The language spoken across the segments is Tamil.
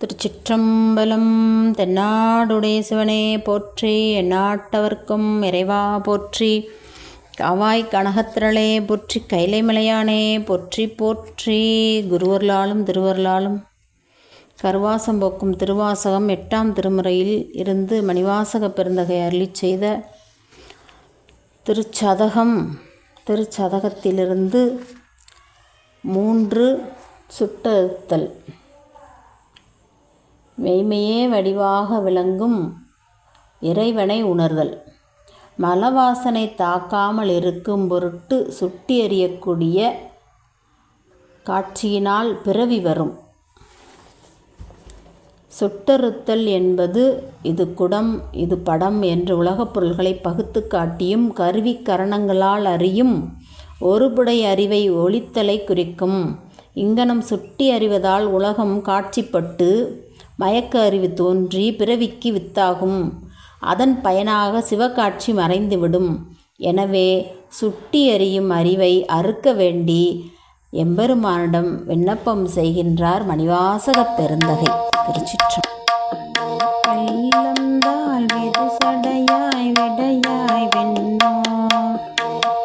திருச்சிற்றம்பலம் தென்னாடுடைய சிவனே போற்றி எந்நாட்டவர்க்கும் இறைவா போற்றி. காவாய் கனகத்திரளே போற்றி கைலைமலையானே போற்றி போற்றி. குருவர்களாலும் திருவர்களாலும் கருவாசம் போக்கும் திருவாசகம் எட்டாம் திருமுறையில் இருந்து மணிவாசக பெருந்தகை அருளிச் செய்த திருச்சதகம் திருச்சதகத்திலிருந்து மூன்று சுட்டத்தல் மெய்மையே வடிவாக விளங்கும் இறைவனை உணர்தல். மலவாசனை தாக்காமல் இருக்கும் பொருட்டு சுட்டி எறியக்கூடிய காட்சியினால் பிறவி வரும். சுட்டறுத்தல் என்பது இது குடம் இது படம் என்று உலகப் பொருள்களை பகுத்து காட்டியும் கருவி கரணங்களால் அறியும் ஒருபுடை அறிவை ஒளித்தலை குறிக்கும். இங்கனம் சுட்டி அறிவதால் உலகம் காட்சிப்பட்டு மயக்க அறிவு தோன்றி பிறவிக்கு வித்தாகும். அதன் பயனாக சிவகாட்சி மறைந்துவிடும். எனவே சுட்டி அறியும் அறிவை அறுக்க வேண்டி எம்பெருமானிடம் விண்ணப்பம் செய்கின்றார் மணிவாசகப் பெருந்தகை திருச்சிற்றம்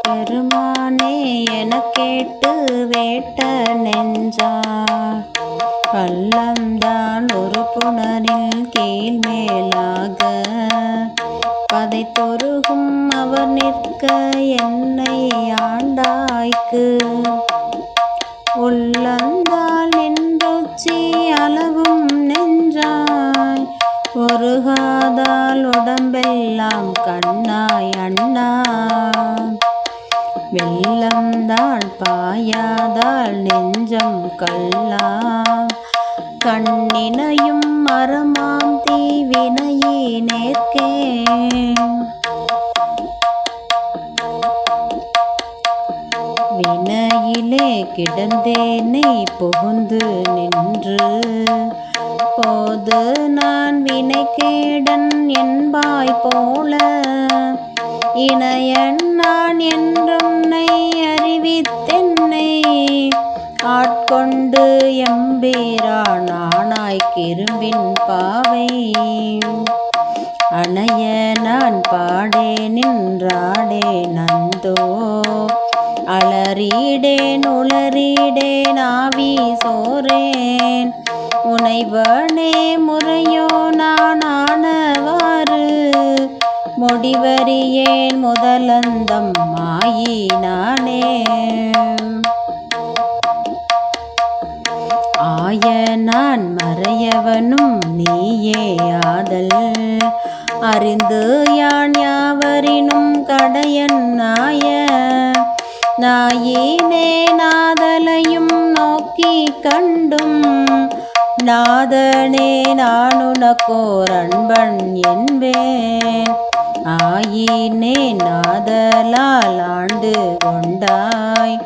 பெருமானே என கேட்டு வேட்ட நெஞ்சா பள்ளம்தான் ஒரு புணரில் கீழ் மேலாக. பதைத்தொருகும் அவர் நிற்க என்னை ஆண்டாய்க்கு. உள்ளந்தால் நின்றுச்சி அளவும் நின்றாய் ஒருகாதால் உடம்பெல்லாம் கண்ணாய் அண்ணா வெள்ளம்தான் பாயாதால் நெஞ்சம் கல்லாம் கண்ணினையும் மரமாம் தீவினையே நேர்க்கே வினையிலே கிடந்தேனை புகுந்து நின்று போது நான் வினைக்கேடன் என்பாய் போல இணையன் நான் என்றும் அறிவித்தென்னை கொண்டு எம்பீரான் ஆனாய் கிரும்பின் பாவை. அணைய நான் பாடே நின்றாடே நந்தோ. அலறிடேன் உளறிடேன் ஆவி சோரேன் உனைவனே முறையோ நான் ஆனவாறு முடிவறியேன் முதலந்தம் மாயினானே ஆய நான் மறையவனும் நீயே ஆதல். அறிந்து யான் யாவரினும் கடையன் நாய நாயினே நாதலையும் நோக்கி கண்டும் நாதனே நானுனக்கோர் அன்பன் என்பேன். ஆயினே நாதலால் ஆண்டு கொண்டாய்.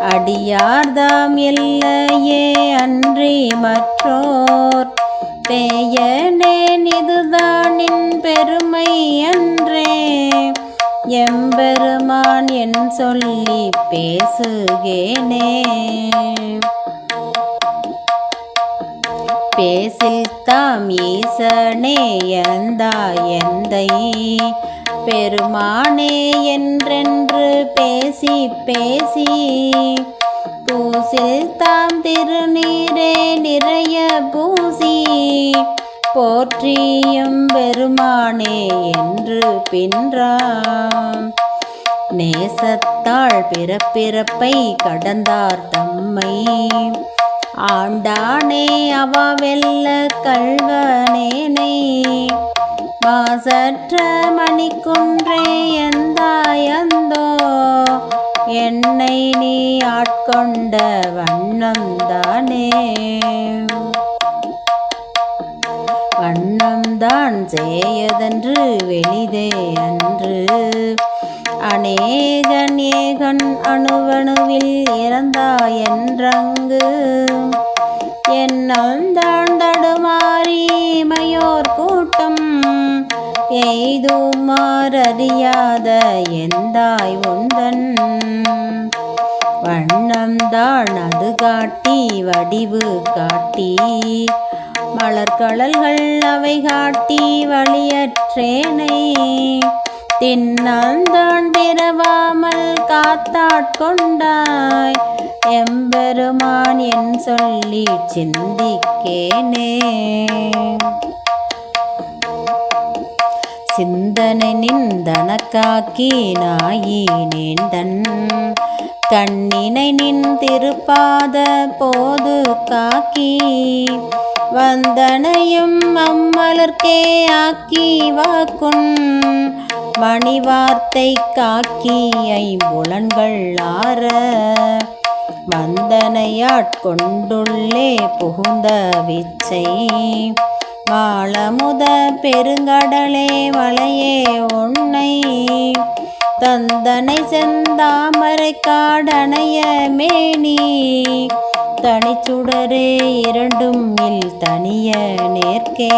அடியார்தாம் இல்லையே அன்றி மற்றோர். பேயனேன் இதுதானின் பெருமை அன்றே. எம்பெருமான் என் சொல்லி பேசுகேனே. பேசில் தாம் ஈசனே எந்தா எந்தை? பெருமானே என்றென்று பேசி பேசி பூசில் தாம் திருநீரே நிறைய பூசி போற்றியும் பெருமானே என்று பின்றாம். நேசத்தாள் பிறப்பிறப்பை கடந்தார் தம்மை. ஆண்டானே அவாவெல்ல கல்வனேனை மாசற்ற மணிக்குன்றே எந்தாயந்தோ? என்னை நீ ஆட்கொண்ட வண்ணம்தானே? வண்ணம்தான் செய்யதென்று வெளிதே அன்று அநேகன் ஏகன் அணுவணுவில் இறந்தாய் என்றங்கு என்னந்தான் தடுமாறி மயோர் கூட்டம் எய்துமாறறியாத எந்தாய் உந்தன். வண்ணம்தான் அது காட்டி வடிவு காட்டி மலர்கடல்கள் அவை காட்டி வழியற்றேனை தின்னான் பிறவாமல் காத்தாட்கொண்டாய். எம்பெருமான் என் சொல்லி சிந்திக்கேனே. சிந்தனை நின்றனக்காக்கி நாயினேன் தன் கண்ணினை நின் திருப்பாத போது காக்கி. வந்தனையும் அம்மலர்க்கே ஆக்கி வாக்குன். மணிவார்த்தை காக்கி ஐம்புலன்கள் ஆற வந்தனையாட்கொண்டுள்ளே புகுந்த விச்சை. மாளமுத பெருங்கடலே வளையே உன்னை தந்தனை செந்தாமரை காடனைய மேனி. தனிச்சுடரே இரண்டும் இல் தனிய நேர்க்கே.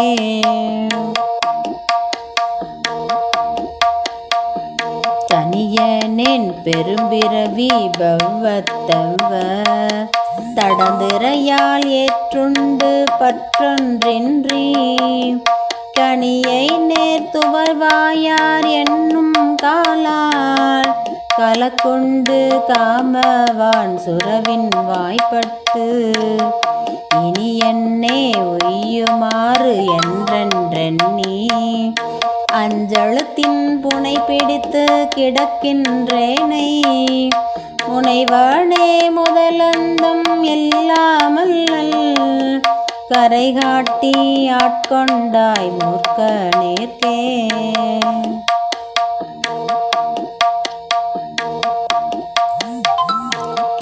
தனியனேன் பெரும்பிறவி பவ்வத்தவ தடந்திரையால் ஏற்றுண்டு பற்றொன்றின்றி கனியை நேர்த்துவர்வாயார் என்னும் காலால் கலக்கொண்டு காமவான் சுரவின் வாய்ப்பட்டு இனி என்னே உய்யுமாறு என்றென்றெண்ணி அஞ்சழுத்தின் புனை பிடித்து கிடக்கின்றேனை. முனைவானே முதலந்தம் எல்லாமல்லல் கரை காட்டி ஆட்கொண்டாய் மூர்க்க நேர்க்கே.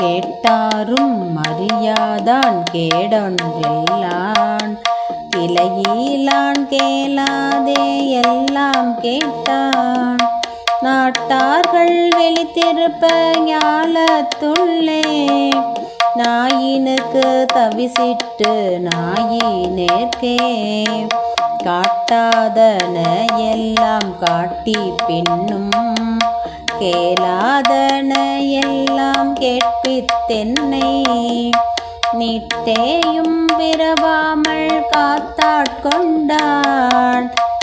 கேட்டாரும் அறியாதான் கேடொன்றில்லான். கிளையிலான் கேளாதே எல்லாம் கேட்டான். நாட்டார்கள் வெளித்திருப்ப ஞாலத்துள்ளே நாயினுக்கு தவிசிட்டு நாயி நேர்க்கே. காட்டாதன எல்லாம் காட்டி பின்னும் கேளாதன எல்லாம் கேட்பித்தென்னை. நிட்டேயும் பிறவாமல் காத்தாட்கொண்டான்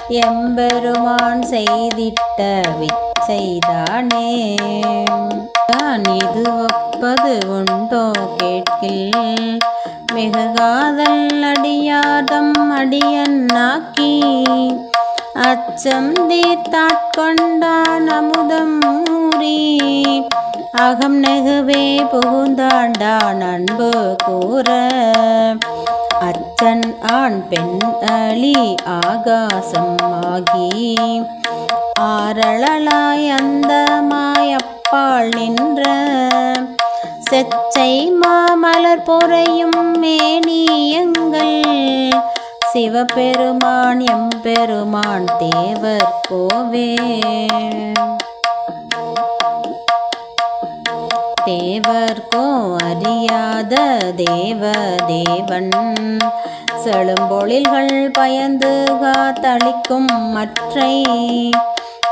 எம்பெருமான் செய்திட்ட விச்சைதானே. தான் இது ஒப்பது உண்டோ கேட்கில். மிகு காதல் அடியாதம் அடியன்னாக்கி அச்சம் தீர்த்தாட்கொண்டான் அமுதம் மூறி அகம் நெகுவே புகுந்தாண்டான் அன்பு கூற. அச்சன் ஆண் பெண் அழி ஆகாசம் ஆகி. ஆரளலாய் அந்தமாய் அப்பால் நின்ற. செச்சை மாமலர் பொறையும் மேனியங்கள். சிவபெருமான் எம்பெருமான் தேவர் கோவே. தேவர்கோ அறியாத தேவ தேவன். செழும்பொழில்கள் பயந்து காத்தளிக்கும் மற்றை.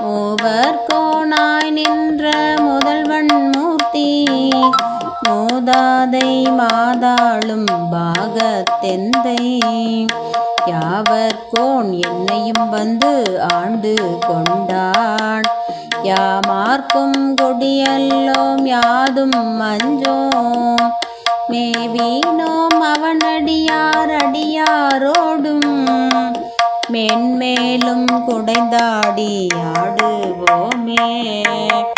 மூவர்கோனாய் நின்ற முதல்வன் மூர்த்தி. மூதாதை மாதாளும் பாகத்தெந்தை. யாவர்கோன் என்னையும் வந்து ஆண்டு கொண்டான். யாமார்க்கும் கொடியல்லோம் யாதும் மஞ்சோம். மேவீனோம் அவனடியார் அடியாரோடும். மென்மேலும் குடைந்தாடி ஆடுவோமே.